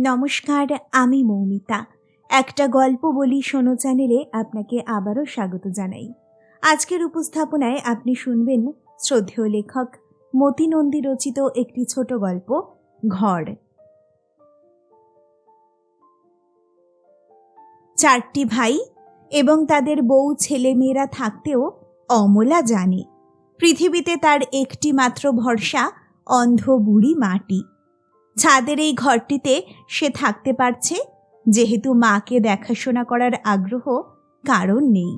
নমস্কার, আমি মৌমিতা। একটা গল্প বলি শোনো চ্যানেলে আপনাকে আবারও স্বাগত জানাই। আজকের উপস্থাপনায় আপনি শুনবেন শ্রদ্ধেয় লেখক মতি নন্দী রচিত একটি ছোট গল্প, ঘর। চারটি ভাই এবং তাদের বউ, ছেলে, মেয়েরা থাকতেও অমলা জানে। পৃথিবীতে তার একটি মাত্র ভরসা অন্ধ বুড়ি মাটি। ছাদের এই ঘরটিতে সে থাকতে পারছে, যেহেতু মাকে দেখাশোনা করার আগ্রহ কারণ নেই।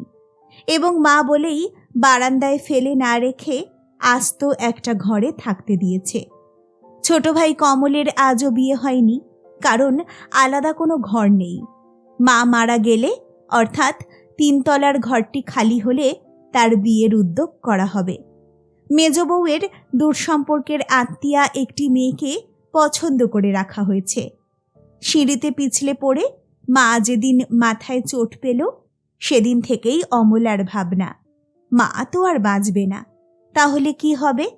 এবং মা বলেই বারান্দায় ফেলে না রেখে আস্ত একটা ঘরে থাকতে দিয়েছে। ছোট ভাই কমলের আজও বিয়ে হয়নি, কারণ আলাদা কোনো ঘর নেই। মা মারা গেলে, অর্থাৎ তিনতলার ঘরটি খালি হলে তার বিয়ের উদ্যোগ করা হবে। মেজ বউয়ের দূরসম্পর্কের আত্মীয়া একটি মেয়েকে পছন্দ করে রাখা হয়েছে। সিঁড়িতে পিছলে পড়ে মা যেদিন মাথায় চোট পেল, সেদিন থেকেই অমলার ভাবনা, মা তো আর বাঁচবে না। তাহলে কি হবে?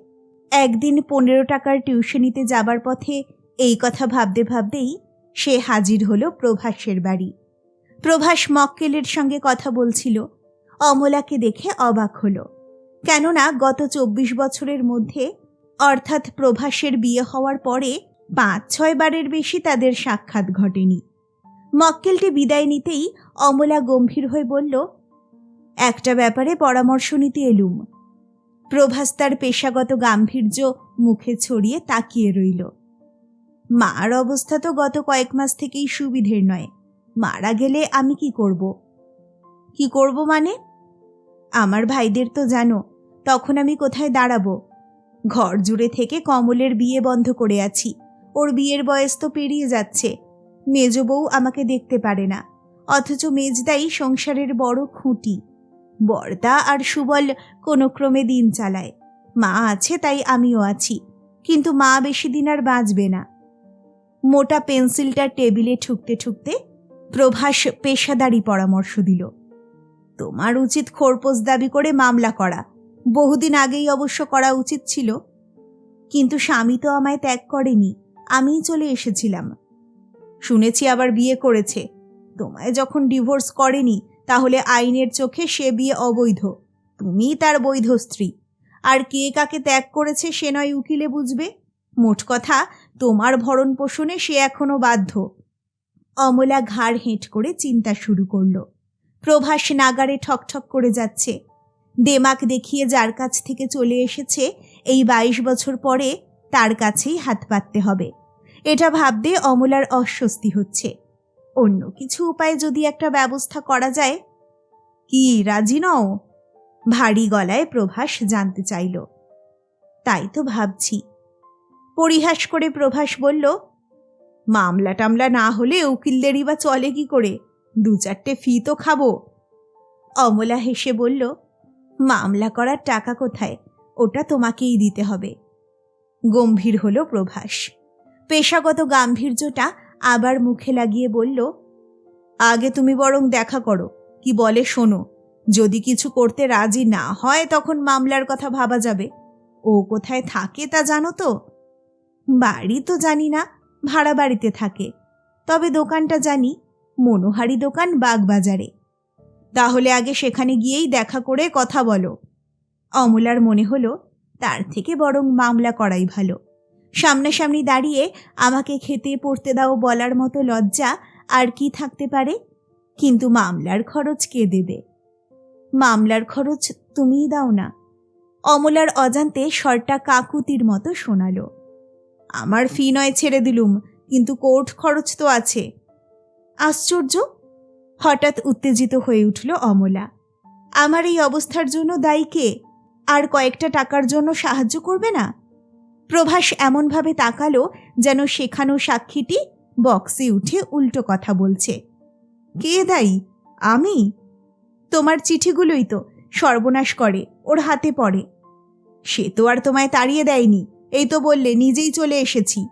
একদিন পনেরো টাকার টিউশনিতে যাবার পথে এই কথা ভাবতে ভাবতেই সে হাজির হলো প্রভাসের বাড়ি। প্রভাস মক্কেলের সঙ্গে কথা বলছিল। অমলাকে দেখে অবাক হলো। কেননা গত চব্বিশ বছরের মধ্যে অর্থাৎ প্রভাসের বিয়ে হওয়ার পরে পাঁচ, ছয় বারের বেশি তাদের সাক্ষাৎ ঘটেনি। মক্কেলটি বিদায় নিতেই অমলা গম্ভীর হয়ে বলল, একটা ব্যাপারে পরামর্শ নিতে এলুম। প্রভাস তার পেশাগত গাম্ভীর্য মুখে ছড়িয়ে তাকিয়ে রইল। মার অবস্থা তো গত কয়েক মাস থেকেই সুবিধের নয়। মারা গেলে আমি কি করব? কি করব মানে? আমার ভাইদের তো জানো, তখন আমি কোথায় দাঁড়াবো। ঘর জুড়ে থেকে কমলের বিয়ে বন্ধ করে আছি। ওর বিয়ের বয়স তো পেরিয়ে যাচ্ছে। মেজ বউ আমাকে দেখতে পারে না। অথচ মেজদাই সংসারের বড় খুঁটি। বর্দা আর সুবল কোনো ক্রমে দিন চালায়। মা আছে তাই আমিও আছি। কিন্তু মা বেশি দিন আর বাঁচবে না। মোটা পেন্সিলটা টেবিলে ঠুকতে ঠুকতে প্রভাস পেশাদারি পরামর্শ দিল। তোমার উচিত খোরপোশ দাবি করে মামলা করা। বহুদিন আগেই অবশ্য করা উচিত ছিল। কিন্তু স্বামী তো আমায় ত্যাগ করেনি। আমিই চলে এসেছিলাম। শুনেছি আবার বিয়ে করেছে। তোমায় যখন ডিভোর্স করেনি, তাহলে আইনের চোখে সে বিয়ে অবৈধ। তুমিই তার বৈধ স্ত্রী। আর কে কাকে ত্যাগ করেছে সে নয় উকিলে বুঝবে? মোট কথা, তোমার ভরণ পোষণে সে এখনও বাধ্য। অমলা ঘাড় হেঁট করে চিন্তা শুরু করল। প্রভাস নাগারে ঠকঠক করে যাচ্ছে। দেমাক দেখিয়ে যার কাছ থেকে চলে এসেছে, এই বাইশ বছর পরে তার কাছেই হাত পাততে হবে। এটা ভাবতে অমলার অস্বস্তি হচ্ছে। অন্য কিছু উপায়ে যদি একটা ব্যবস্থা করা যায়? কি, রাজি নও? ভারী গলায় প্রভাস জানতে চাইল। তাই তো ভাবছি। পরিহাস করে প্রভাস বলল, মামলা টামলা না হলে উকিলদেরই বা চলে কি করে? দু চারটে ফি তো খাব। অমলা হেসে বলল, মামলা করার টাকা কোথায়? ওটা তোমাকেই দিতে হবে। গম্ভীর হলো প্রভাস। পেশাগত গাম্ভীর্যটা আবার মুখে লাগিয়ে বলল, আগে তুমি বরং দেখা করো, কি বলে শোনো। যদি কিছু করতে রাজি না হয়, তখন মামলার কথা ভাবা যাবে। ও কোথায় থাকে তা জানো তো? বাড়ি তো জানি না, ভাড়া বাড়িতে থাকে। তবে দোকানটা জানি, মনোহারি দোকান বাগবাজারে। তাহলে আগে সেখানে গিয়েই দেখা করে কথা বলো। অমলার মনে হলো, তার থেকে বরং মামলা করাই ভালো। সামনাসামনি দাঁড়িয়ে আমাকে খেতে, পড়তে দাও বলার মতো লজ্জা আর কি থাকতে পারে? কিন্তু মামলার খরচ কে দেবে? মামলার খরচ তুমিই দাও না। অমলার অজান্তে স্বরটা কাকুতির মতো শোনালো। আমার ফি নয় ছেড়ে দিলুম, কিন্তু কোর্ট খরচ তো আছে। আশ্চর্য? হঠাৎ উত্তেজিত হয়ে উঠল অমলা। আমার এই অবস্থার জন্য দায়ী কে? আর কয়েকটা টাকার জন্য সাহায্য করবে না? প্রভাস এমনভাবে তাকালো যেন শেখানো সাক্ষীটি বক্সে উঠে উল্টো কথা বলছে, কে দায়ী? আমি? তোমার চিঠিগুলোই তো সর্বনাশ করে, ওর হাতে পড়ে। সে তো আর তোমায় তাড়িয়ে দেয়নি, এই তো বললে, নিজেই চলে এসেছি।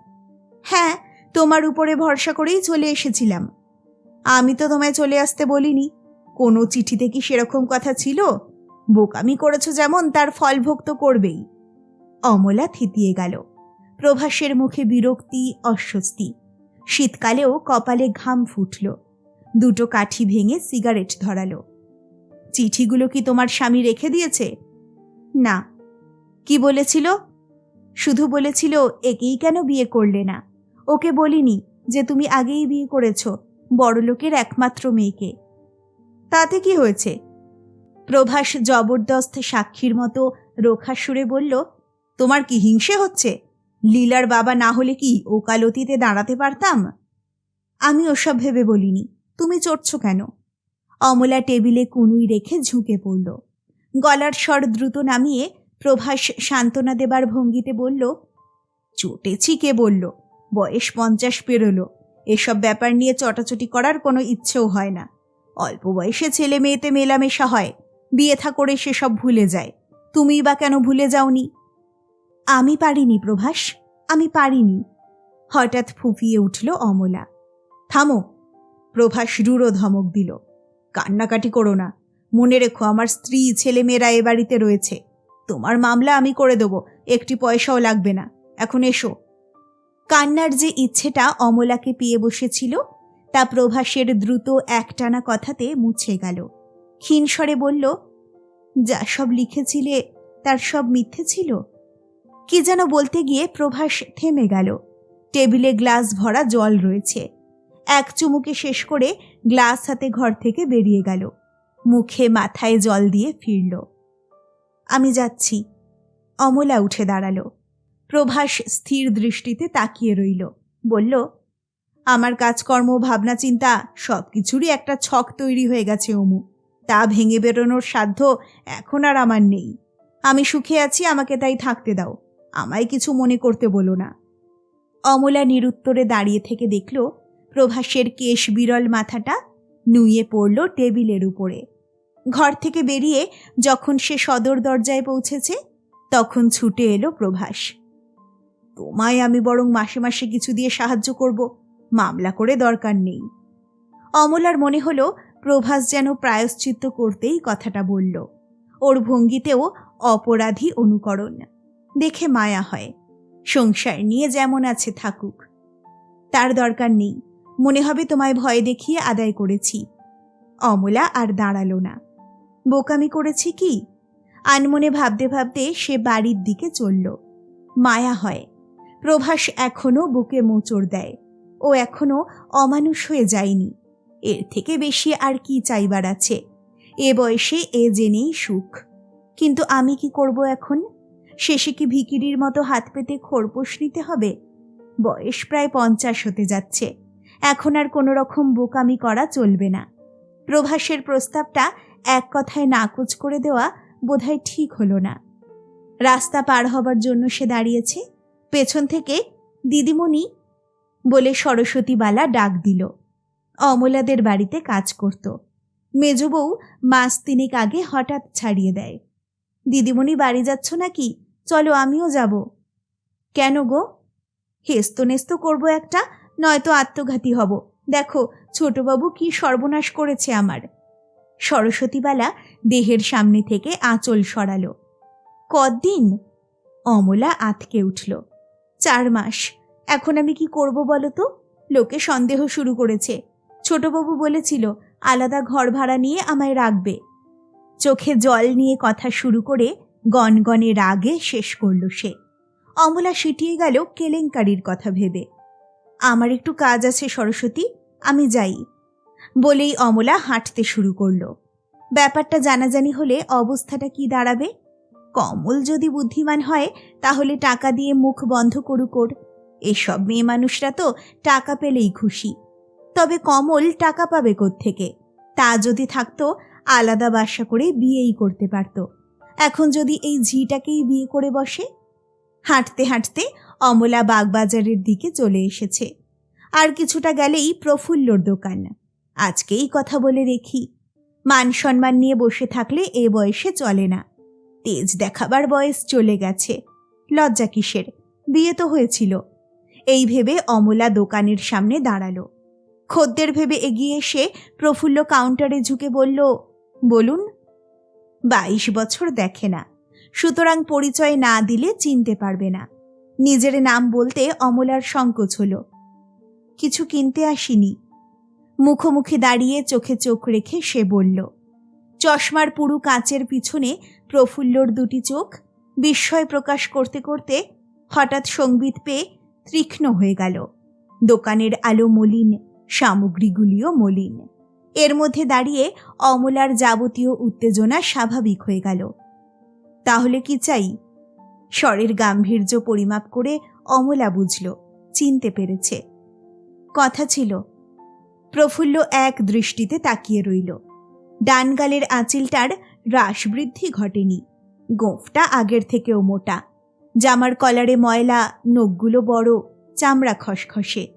হ্যাঁ তোমার উপরে ভরসা করেই চলে এসেছিলাম। আমি তো তোমায় চলে আসতে বলিনি। কোনো চিঠিতে কি সেরকম কথা ছিল? বোকামি করেছ যেমন, তার ফল ভোগ তো করবেই। অমলা থিতিয়ে গেল। প্রভাসের মুখে বিরক্তি, অস্বস্তি। শীতকালেও কপালে ঘাম ফুটল। দুটো কাঠি ভেঙে সিগারেট ধরালো। চিঠিগুলো কি তোমার স্বামী রেখে দিয়েছে? না। কি বলেছিল? শুধু বলেছিল, একেই কেন বিয়ে করলে না? ওকে বলিনি যে তুমি আগেই বিয়ে করেছ, বড়লোকের একমাত্র মেয়েকে। তাতে কি হয়েছে? প্রভাস জবরদস্ত সাক্ষীর মতো রোখা সুরে বলল তোমার কি হিংসে হচ্ছে? লীলার বাবা না হলে কি ওকালতিতে দাঁড়াতে পারতাম? আমি ওসব ভেবে বলিনি। তুমি চড়ছ কেন? অমলা টেবিলে কুনুই রেখে ঝুঁকে পড়ল। গলার স্বর দ্রুত নামিয়ে প্রভাস সান্ত্বনা দেবার ভঙ্গিতে বলল, চটেছি কে বলল? বয়স পঞ্চাশ পেরোলো। এসব ব্যাপার নিয়ে চটাচটি করার কোনো ইচ্ছেও হয় না। অল্প বয়সে ছেলে মেয়েতে মেলামেশা হয়। বিয়ে থা করে সেসব ভুলে যায়। তুমিই বা কেন ভুলে যাওনি? আমি পারিনি প্রভাস, আমি পারিনি। হঠাৎ ফুফিয়ে উঠল অমলা। থামো। প্রভাস রুড়ো ধমক দিল। কান্নাকাটি করো না। মনে রেখো আমার স্ত্রী ছেলে মেয়েরা এ বাড়িতে রয়েছে। তোমার মামলা আমি করে দেবো, একটি পয়সাও লাগবে না। এখন এসো। কান্নার যে ইচ্ছেটা অমলাকে পেয়ে বসেছিল, তা প্রভাসের দ্রুত একটানা কথাতে মুছে গেল। ক্ষীণস্বরে বলল, যা সব লিখেছিলে, তার সব মিথ্যে ছিল? কি যেন বলতে গিয়ে প্রভাস থেমে গেল। টেবিলে গ্লাস ভরা জল রয়েছে। এক চুমুকে শেষ করে গ্লাস হাতে ঘর থেকে বেরিয়ে গেল। মুখে মাথায় জল দিয়ে ফিরল। আমি যাচ্ছি। অমলা উঠে দাঁড়াল। প্রভাস স্থির দৃষ্টিতে তাকিয়ে রইল। বলল, আমার কাজকর্ম, ভাবনা, চিন্তা সব কিছুরই একটা ছক তৈরি হয়ে গেছে, অমু। তা ভেঙে বেরোনোর সাধ্য এখন আর আমার নেই। আমি সুখে আছি, আমাকে তাই থাকতে দাও। আমায় কিছু মনে করতে বলো না। অমলা নিরুত্তরে দাঁড়িয়ে থেকে দেখল, প্রভাসের কেশ বিরল মাথাটা নুয়ে পড়ল টেবিলের উপরে। ঘর থেকে বেরিয়ে যখন সে সদর দরজায় পৌঁছেছে, তখন ছুটে এলো প্রভাস। তোমায় আমি বরং মাসে মাসে কিছু দিয়ে সাহায্য করব, মামলা করে দরকার নেই। অমলার মনে হলো, প্রভাস যেন প্রায়শ্চিত্ত করতেই কথাটা বলল। ওর ভঙ্গিতেও অপরাধী অনুকরণ। দেখে মায়া হয়। সংসার নিয়ে যেমন আছে থাকুক। তার দরকার নেই। মনে হবে তোমায় ভয় দেখিয়ে আদায় করেছি। অমলা আর দাঁড়াল না। বোকামি করেছি কি? আনমনে ভাবতে ভাবতে সে বাড়ির দিকে চলল। মায়া হয়। প্রভাস এখনও বুকে মোচড় দেয়। ও এখনও অমানুষ হয়ে যায়নি। এর থেকে বেশি আর কি চাইবার আছে? এ বয়সে এ জেনেই সুখ। কিন্তু আমি কি করব এখন? শেষে কি ভিকিরির মতো হাত পেতে খোরপোশ নিতে হবে? বয়স প্রায় পঞ্চাশ হতে যাচ্ছে। এখন আর কোনো রকম বোকামি করা চলবে না। প্রভাসের প্রস্তাবটা এক কথায় নাকচ করে দেওয়া বোধহয় ঠিক হলো না। রাস্তা পার হবার জন্য সে দাঁড়িয়েছে। পেছন থেকে, দিদিমণি, বলে সরস্বতী বালা ডাক দিল। অমলাদের বাড়িতে কাজ করত। মেজ বউ মাস তিনেক আগে হঠাৎ ছাড়িয়ে দেয়। দিদিমণি বাড়ি যাচ্ছ নাকি? চলো আমিও যাব। কেন গো? হেস্ত নেস্ত করব একটা, নয়তো আত্মঘাতী হব। দেখো, ছোটবাবু কি সর্বনাশ করেছে আমার। সরস্বতীবালা দেহের সামনে থেকে আঁচল সরালো। কদিন অমলা আতকে উঠল। চার মাস। এখন আমি কি করব বলো তো? লোকে সন্দেহ শুরু করেছে। ছোটবাবু বলেছিল, আলাদা ঘর ভাড়া নিয়ে আমায় রাখবে। চোখে জল নিয়ে কথা শুরু করে গনগনে রাগে শেষ করল সে। অমলা সিটিয়ে গেল কেলেঙ্কারির কথা ভেবে। আমার একটু কাজ আছে, সরস্বতী, আমি যাই। বলেই অমলা হাঁটতে শুরু করল। ব্যাপারটা জানাজানি হলে অবস্থাটা কি দাঁড়াবে? কমল যদি বুদ্ধিমান হয়, তাহলে টাকা দিয়ে মুখ বন্ধ করুক ওর এসব মেয়ে মানুষরা তো টাকা পেলেই খুশি। তবে কমল টাকা পাবে থেকে তা যদি থাকতো, আলাদা বাসা করে বিয়েই করতে পারত। এখন যদি এই ঝিটাকেই বিয়ে করে বসে? হাঁটতে হাঁটতে অমলা বাগবাজারের দিকে চলে এসেছে। আর কিছুটা গেলেই প্রফুল্লর দোকান। আজকেই কথা বলে রেখি মান সম্মান নিয়ে বসে থাকলে এ বয়সে চলে না। তেজ দেখাবার বয়স চলে গেছে। লজ্জা কিসের? বিয়ে তো হয়েছিল। এই ভেবে অমলা দোকানের সামনে দাঁড়াল। খদ্দের ভেবে এগিয়ে এসে প্রফুল্ল কাউন্টারে ঝুঁকে বলল, বলুন বাইশ বছর দেখে না। সুতরাং পরিচয় না দিলে চিনতে পারবে না। নিজের নাম বলতে অমলার সংকোচ হলো। কিছু কিনতে আসিনি। মুখোমুখি দাঁড়িয়ে চোখে চোখ রেখে সে বলল, চশমার পুরু কাঁচের পিছনে প্রফুল্লর দুটি চোখ বিস্ময় প্রকাশ করতে করতে হঠাৎ সংগীত পেয়ে তীক্ষ্ণ হয়ে গেল। দোকানের আলো মলিন, সামগ্রীগুলিও মলিন। এর মধ্যে দাঁড়িয়ে অমলার যাবতীয় উত্তেজনা স্বাভাবিক হয়ে গেল। তাহলে কি চাই? স্বরের গাম্ভীর্য পরিমাপ করে অমলা বুঝল, চিনতে পেরেছে। কথা ছিল, প্রফুল্ল এক দৃষ্টিতে তাকিয়ে রইল। ডানগালের আঁচিলটার হ্রাস বৃদ্ধি ঘটেনি। গোঁফটা আগের থেকেও মোটা। জামার কলারে ময়লা, নখগুলো বড়, চামড়া খসখসে।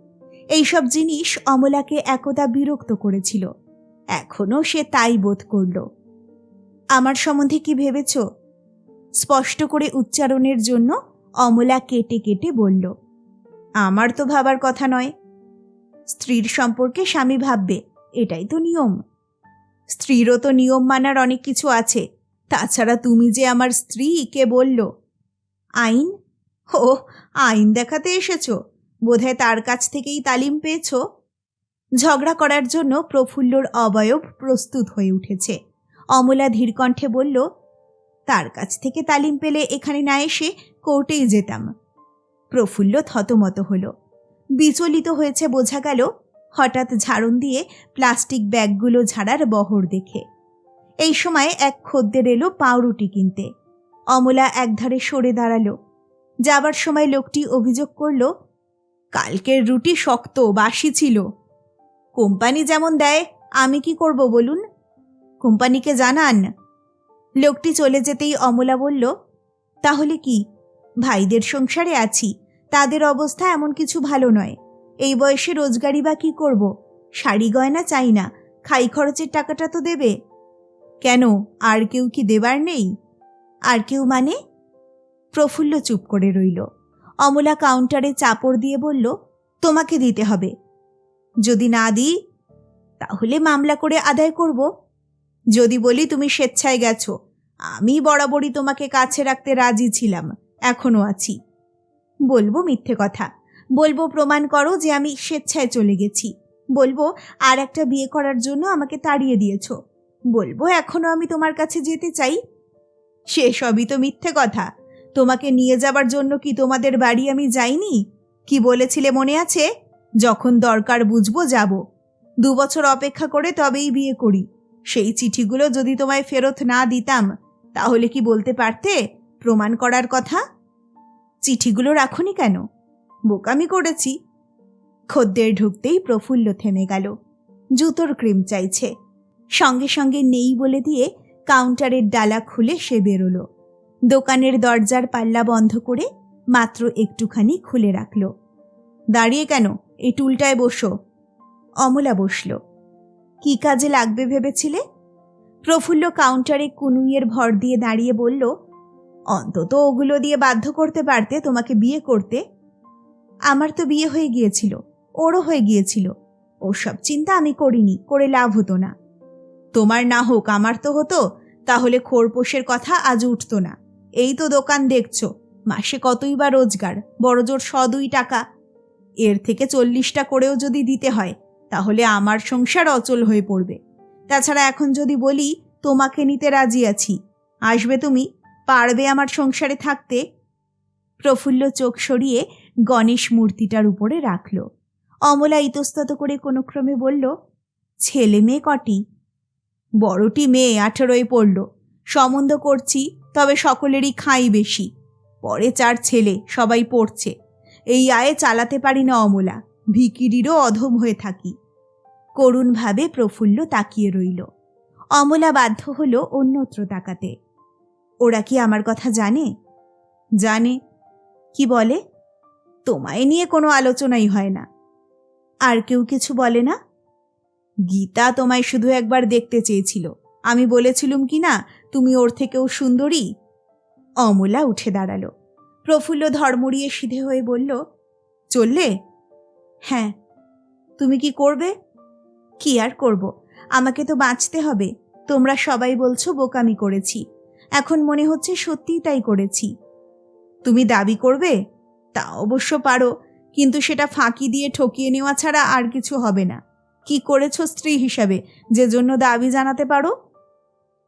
এইসব জিনিস অমলাকে একদা বিরক্ত করেছিল। এখনও সে তাই বোধ করল। আমার সম্বন্ধে কি ভেবেছ? স্পষ্ট করে উচ্চারণের জন্য অমলা কেটে কেটে বলল, আমার তো ভাবার কথা নয়। স্ত্রীর সম্পর্কে স্বামী ভাববে, এটাই তো নিয়ম। স্ত্রীরও তো নিয়ম মানার অনেক কিছু আছে। তাছাড়া তুমি যে আমার স্ত্রী, কে বলল? আইন? ও আইন দেখাতে এসেছ। বোধহয় তার কাছ থেকেই তালিম পেয়েছ? ঝগড়া করার জন্য প্রফুল্লর অবয়ব প্রস্তুত হয়ে উঠেছে। অমলা ধীরকণ্ঠে বলল, তার কাছ থেকে তালিম পেলে এখানে না এসে কোর্টেই যেতাম। প্রফুল্ল থতমত হলো। বিচলিত হয়েছে বোঝা গেল, হঠাৎ ঝাড়ন দিয়ে প্লাস্টিক ব্যাগগুলো ঝাড়ার বহর দেখে। এই সময় এক খদ্দের এলো পাউরুটি কিনতে। অমলা একধারে সরে দাঁড়াল। যাবার সময় লোকটি অভিযোগ করল, কালকের রুটি শক্ত, বাসি ছিল। কোম্পানি যেমন দেয়, আমি কি করব বলুন? কোম্পানিকে জানান। লোকটি চলে যেতেই অমলা বলল, তাহলে কি? ভাইদের সংসারে আছি, তাদের অবস্থা এমন কিছু ভালো নয়। এই বয়সে রোজগারি বা কি করব? শাড়ি গয়না চাই না, খাই খরচের টাকাটা তো দেবে। কেন? আর কেউ কি দেবার নেই? আর কেউ মানে? প্রফুল্ল চুপ করে রইল। অমলা কাউন্টারে চাপড় দিয়ে বলল, তোমাকে দিতে হবে। যদি না দিই, তাহলে মামলা করে আদায় করব। যদি বলি তুমি স্বেচ্ছায় গেছো, আমি বরাবরই তোমাকে কাছে রাখতে রাজি ছিলাম, এখনও আছি। বলব মিথ্যে কথা। বলব প্রমাণ করো যে আমি স্বেচ্ছায় চলে গেছি। বলব আর একটা বিয়ে করার জন্য আমাকে তাড়িয়ে দিয়েছ। বলব এখনও আমি তোমার কাছে যেতে চাই। সেসবই তো মিথ্যে কথা। তোমাকে নিয়ে যাবার জন্য কি তোমাদের বাড়ি আমি যাইনি? কি বলেছিলে মনে আছে? যখন দরকার বুঝব যাব। দু বছর অপেক্ষা করে তবেই বিয়ে করি। সেই চিঠিগুলো যদি তোমায় ফেরত না দিতাম, তাহলে কি বলতে পারতে? প্রমাণ করার কথা? চিঠিগুলো রাখুনি কেন? বোকামি করেছি। খদ্দের ঢুকতেই প্রফুল্ল থেমে গেল। জুতোর ক্রিম চাইছে। সঙ্গে সঙ্গে নেই বলে দিয়ে কাউন্টারের ডালা খুলে সে বেরোলো। দোকানের দরজার পাল্লা বন্ধ করে মাত্র একটুখানি খুলে রাখল। দাঁড়িয়ে কেন? এই টুলটায় বসো। অমলা বসল। কি কাজে লাগবে ভেবেছিলে? প্রফুল্ল কাউন্টারে কুনুইয়ের ভর দিয়ে দাঁড়িয়ে বলল, অন্তত ওগুলো দিয়ে বাধ্য করতে পারতে তোমাকে বিয়ে করতে। আমার তো বিয়ে হয়ে গিয়েছিল, ওরও হয়ে গিয়েছিল। ওসব চিন্তা আমি করিনি, করে লাভ হতো না। তোমার না হোক আমার তো হতো, তাহলে খোরপোষের কথা আজ উঠতো না। এই তো দোকান দেখছ, মাসে কতই বা রোজগার, বড়জোর শ টাকা এর থেকে চল্লিশটা করেও যদি দিতে হয়, তাহলে আমার সংসার অচল হয়ে পড়বে। তাছাড়া এখন যদি বলি, তোমাকে নিতে রাজি আছি। আসবে তুমি, পারবে আমার সংসারে থাকতে? প্রফুল্ল চোখ সরিয়ে গণেশ মূর্তিটার উপরে রাখল। অমলা ইতস্তত করে কোনো ক্রমে বলল, ছেলে মেয়ে কটি? বড়টি মেয়ে, আঠেরোয় পড়ল। সম্বন্ধ করছি, তবে সকলেরই খাই বেশি। পরে চার ছেলে, সবাই পড়ছে। এই আয়ে চালাতে পারি না অমলা। ভিকিরিরও অধম হয়ে থাকি। করুণভাবে প্রফুল্ল তাকিয়ে রইল। অমলা বাধ্য হলো অন্যত্র তাকাতে। ওরা কি আমার কথা জানে? জানে। কি বলে? তোমায় নিয়ে কোনো আলোচনাই হয় না। আর কেউ কিছু বলে না? গীতা তোমায় শুধু একবার দেখতে চেয়েছিল। আমি বলেছিলুম কি না, তুমি ওর থেকেও সুন্দরী? অমলা উঠে দাঁড়াল। প্রফুল্ল ধর্মড়িয়ে সিধে হয়ে বলল, চললে? হ্যাঁ। তুমি কি করবে? কি আর করব? আমাকে তো বাঁচতে হবে। তোমরা সবাই বলছো বোকামি করেছি। এখন মনে হচ্ছে সত্যিই তাই করেছি। তুমি দাবি করবে? তা অবশ্য পারো। কিন্তু সেটা ফাঁকি দিয়ে ঠকিয়ে নেওয়া ছাড়া আর কিছু হবে না। কি করেছ স্ত্রী হিসাবে? যে জন্য দাবি জানাতে পারো?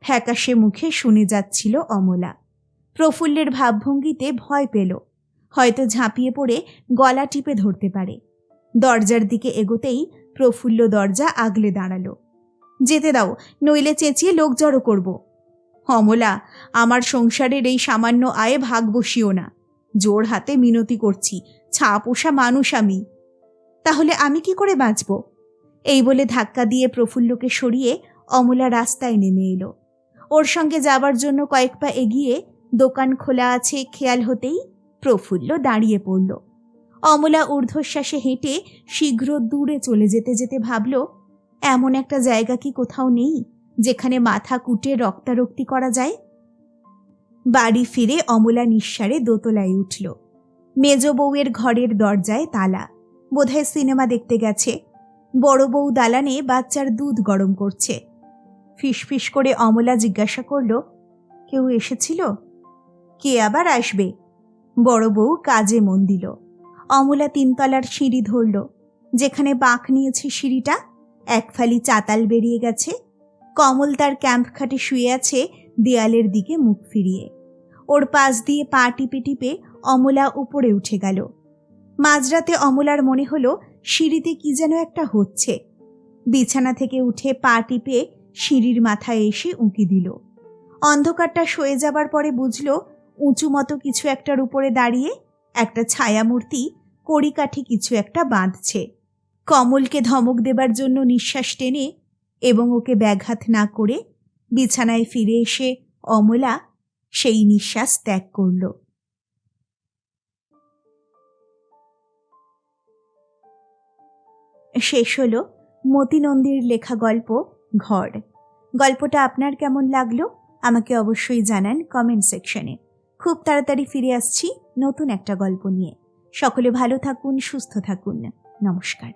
ফ্যাকাশে মুখে শুনে যাচ্ছিল অমলা। প্রফুল্লের ভাবভঙ্গিতে ভয় পেল। হয়তো ঝাঁপিয়ে পড়ে গলা টিপে ধরতে পারে। দরজার দিকে এগোতেই প্রফুল্ল দরজা আগলে দাঁড়াল। যেতে দাও, নইলে চেঁচিয়ে লোক জড়ো করব। অমলা, আমার সংসারের এই সামান্য আয়ে ভাগ বসিও না। জোর হাতে মিনতি করছি ছা পোষা মানুষ আমি। তাহলে আমি কি করে বাঁচব? এই বলে ধাক্কা দিয়ে প্রফুল্লকে সরিয়ে অমলা রাস্তায় নেমে এলো। ওর সঙ্গে যাবার জন্য কয়েক পা এগিয়ে দোকান খোলা আছে খেয়াল হতেই প্রফুল্ল দাঁড়িয়ে পড়ল। অমলা ঊর্ধ্বশ্বাসে হেঁটে শীঘ্র দূরে চলে যেতে যেতে ভাবল, এমন একটা জায়গা কি কোথাও নেই যেখানে মাথা কুটে রক্তারক্তি করা যায়? বাড়ি ফিরে অমলা নিঃসারে দোতলায় উঠল। মেজ বউয়ের ঘরের দরজায় তালা। বোধহয় সিনেমা দেখতে গেছে। বড় বউ দালানে বাচ্চার দুধ গরম করছে। ফিসফিস করে অমলা জিজ্ঞাসা করল, কেউ এসেছিল? কে আবার আসবে? বড় বউ কাজে মন দিল। অমলা তিনতলার সিঁড়ি ধরল। যেখানে বাঁক নিয়েছে সিঁড়িটা, এক ফালি চাতাল বেরিয়ে গেছে। কমল তার ক্যাম্প খাটে শুয়ে আছে দেয়ালের দিকে মুখ ফিরিয়ে। ওর পাশ দিয়ে পা টিপে টিপে অমলা উপরে উঠে গেল। মাঝরাতে অমলার মনে হলো সিঁড়িতে কি যেন একটা হচ্ছে। বিছানা থেকে উঠে পা টিপে সিঁড়ির মাথায় এসে উঁকি দিল। অন্ধকারটা সয়ে যাবার পরে বুঝল উঁচু মতো কিছু একটার উপরে দাঁড়িয়ে একটা ছায়ামূর্তি, কড়িকাঠি কিছু একটা বাঁধছে। কমলকে ধমক দেবার জন্য নিঃশ্বাস টেনে এবং ওকে ব্যাঘাত না করে বিছানায় ফিরে এসে অমলা সেই নিঃশ্বাস ত্যাগ করল। শেষ হলো মতিনন্দীর লেখা গল্প, ঘর। গল্পটা আপনার কেমন লাগল? আমাকে অবশ্যই জানান কমেন্ট সেকশনে। খুব তাড়াতাড়ি ফিরে আসছি নতুন একটা গল্প নিয়ে। সকলে ভালো থাকুন সুস্থ থাকুন। নমস্কার।